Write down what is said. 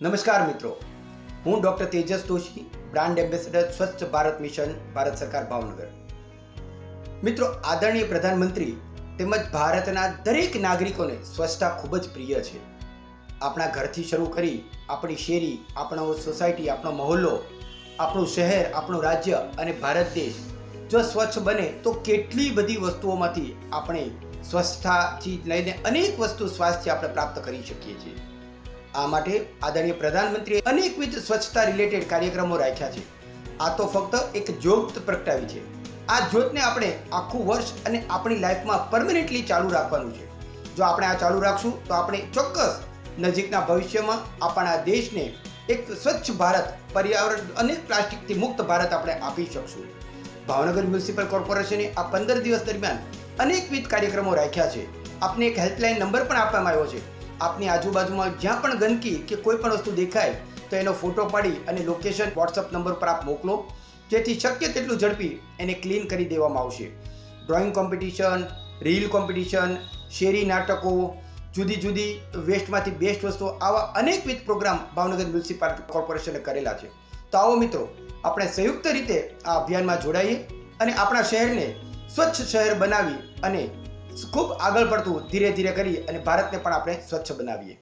નમસ્કાર મિત્રો. હું doctor Tejas Doshi brand ambassador, Swachh Bharat mission, Bharat સરકાર, ભાવનગર. મિત્રો, આદરણીય પ્રધાનમંત્રી તેમજ ભારતના દરેક નાગરિકોને સ્વચ્છતા ખૂબ જ પ્રિય છે. આપણા ઘરથી શરૂ કરી આપણી શેરી, આપણો સોસાયટી, આપણો મહોલ્લો, આપણું શહેર, આપણું રાજ્ય અને ભારત દેશ જો સ્વચ્છ બને તો કેટલી બધી વસ્તુઓમાંથી આપણે સ્વચ્છતાથી લઈને અનેક વસ્તુ સ્વાસ્થ્ય આપણે પ્રાપ્ત કરી શકીએ છીએ. આ માટે આદરણીય પ્રધાનમંત્રીએ અનેકવિધ સ્વચ્છતા રિલેટેડ કાર્યક્રમો રાખ્યા છે. આ તો ફક્ત એક જ્યોત પ્રગટાવી છે. આ જ્યોતને આપણે આખું વર્ષ અને આપણી લાઈફમાં પરમનન્ટલી ચાલુ રાખવાનું છે. જો આપણે આ ચાલુ રાખશું, તો આપણે ચોક્કસ નજીકના ભવિષ્યમાં આપણા દેશને એક સ્વચ્છ ભારત, પર્યાવરણ અને પ્લાસ્ટિકથી મુક્ત ભારત આપણે આપી શકશું. ભાવનગર મ્યુનિસિપલ કોર્પોરેશને આ પંદર દિવસ દરમિયાન અનેકવિધ કાર્યક્રમો રાખ્યા છે. આપને એક હેલ્પલાઇન નંબર પણ આપવામાં આવ્યો છે. આપની આજુબાજુમાં જ્યાં પણ ગંદકી કે કોઈ પણ વસ્તુ દેખાય, તો એનો ફોટો પાડી અને લોકેશન વોટ્સઅપ નંબર પર આપ મોકલો. જેથી શક્ય તેટલું ઝડપી એને ક્લીન કરી દેવામાં આવશે. ડ્રોઈંગ કોમ્પિટિશન રીલ કોમ્પિટિશન શેરી નાટકો, જુદી જુદી વેસ્ટમાંથી બેસ્ટ વસ્તુઓ, આવા અનેકવિધ પ્રોગ્રામ ભાવનગર મ્યુનિસિપલ કોર્પોરેશને કરેલા છે. તો આવો મિત્રો, આપણે સંયુક્ત રીતે આ અભિયાનમાં જોડાઈએ અને આપણા શહેરને સ્વચ્છ શહેર બનાવી અને ખૂબ આગળ પડતું ધીરે ધીરે કરી અને ભારતને પણ આપણે સ્વચ્છ બનાવીએ.